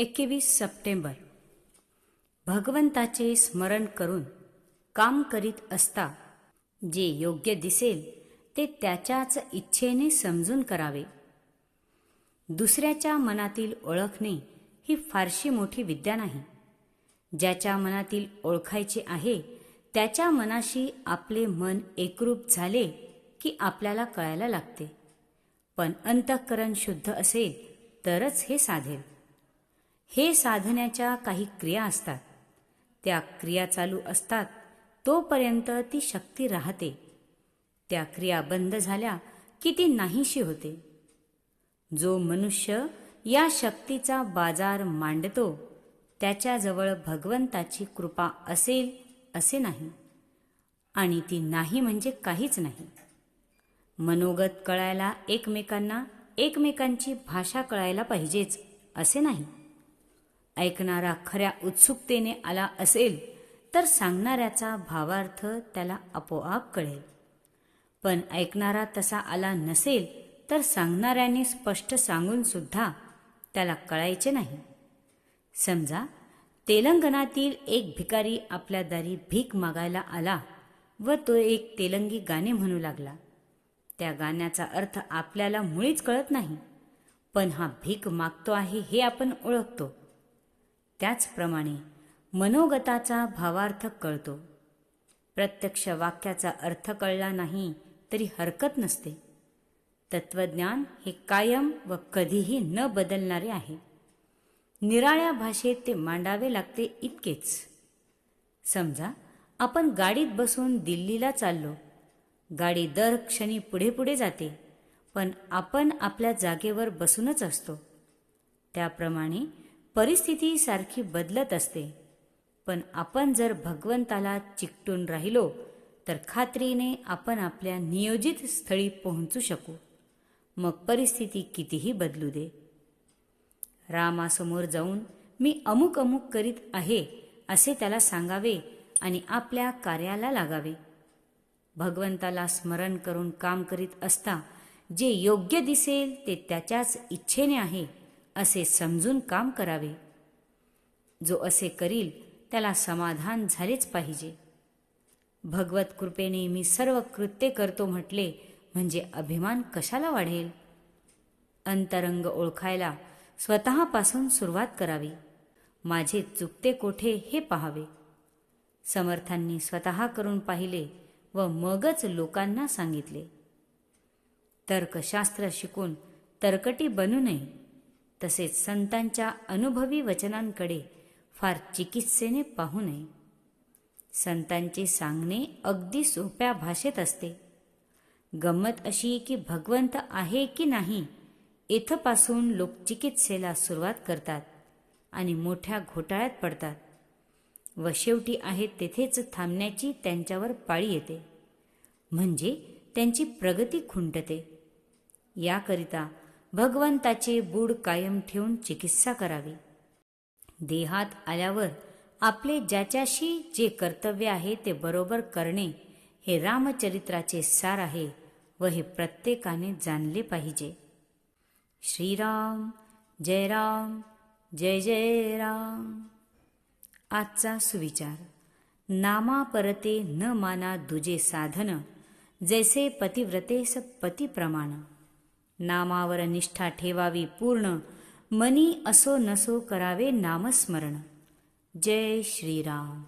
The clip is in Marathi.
एकवीस सप्टेंबर. भगवंताचे स्मरण करून काम करीत असता जे योग्य दिसेल ते त्याच्याच इच्छेने समजून करावे. दुसऱ्याच्या मनातील ओळखणे ही फारशी मोठी विद्या नाही. ज्याच्या मनातील ओळखायचे आहे त्याच्या मनाशी आपले मन एकरूप झाले की आपल्याला कळायला लागते. पण अंतःकरण शुद्ध असेल तरच हे साधेल. हे साधण्याच्या काही क्रिया असतात. त्या क्रिया चालू असतात तोपर्यंत ती शक्ती राहते. त्या क्रिया बंद झाल्या की ती नाहीशी होते. जो मनुष्य या शक्तीचा बाजार मांडतो त्याच्याजवळ भगवंताची कृपा असेल असे नाही. आणि ती नाही म्हणजे काहीच नाही. मनोगत कळायला एकमेकांना एकमेकांची भाषा कळायला पाहिजेच असे नाही. ऐकणारा खऱ्या उत्सुकतेने आला असेल तर सांगणाऱ्याचा भावार्थ त्याला आपोआप कळेल. पण ऐकणारा तसा आला नसेल तर सांगणाऱ्याने स्पष्ट सांगून सुद्धा त्याला कळायचे नाही. समजा तेलंगणातील एक भिकारी आपल्या दारी भीक मागायला आला व तो एक तेलंगी गाणे म्हणू लागला. त्या गाण्याचा अर्थ आपल्याला मुळीच कळत नाही पण हा भीक मागतो आहे हे आपण ओळखतो. त्याचप्रमाणे मनोगताचा भावार्थ कळतो. प्रत्यक्ष वाक्याचा अर्थ कळला नाही तरी हरकत नसते. तत्वज्ञान हे कायम व कधीही न बदलणारे आहे. निराळ्या भाषेत ते मांडावे लागते इतकेच. समजा आपण गाडीत बसून दिल्लीला चाललो. गाडी दर क्षणी पुढे पुढे जाते पण आपण आपल्या जागेवर बसूनच असतो. त्याप्रमाणे परिस्थिती सारखी बदलत असते. पण आपण जर भगवंताला चिकटून राहिलो तर खात्रीने आपण आपल्या नियोजित स्थळी पोहोचू शकू. मग परिस्थिती कितीही बदलू दे. रामासमोर जाऊन मी अमुक अमुक करीत आहे असे त्याला सांगावे आणि आपल्या कार्याला लागावे. भगवंताला स्मरण करून काम करीत असता जे योग्य दिसेल ते त्याच्याच इच्छेने आहे. असे समजून काम करावे. जो असे करील त्याला समाधान झालेच पाहिजे. भगवत कृपेने मी सर्व कृत्य करतो म्हटले म्हणजे अभिमान कशाला वाढेल? अंतरंग ओळखायला स्वतःपासून सुरुवात करावी. माझे चुकते कोठे हे पहावे. समर्थांनी स्वतः करून पाहिले व मगच लोकांना सांगितले. तर्कशास्त्र शिकून तर्कटी बनू नये. तसेच संतांच्या अनुभवी वचनांकडे फार चिकित्सेने पाहू नये. संतांचे सांगणे अगदी सोप्या भाषेत असते. गंमत अशी की भगवंत आहे की नाही इथपासून लोक चिकित्सेला सुरुवात करतात आणि मोठ्या घोटाळ्यात पडतात. व शेवटी आहे तेथेच थांबण्याची त्यांच्यावर पाळी येते. म्हणजे त्यांची प्रगती खुंटते. याकरिता भगवंताचे बूड कायम ठेवून चिकित्सा करावी. देहात आल्यावर आपले ज्याच्याशी जे कर्तव्य आहे ते बरोबर करणे हे रामचरित्राचे सार आहे व हे प्रत्येकाने जाणले पाहिजे. श्रीराम जय राम जय जय राम. आजचा सुविचार. नामा परते न माना दुजे साधन जैसे पतिव्रतेस पती प्रमाण नामावर निष्ठा ठेवावी पूर्ण. मनी असो नसो करावे नामस्मरण. जय श्रीराम.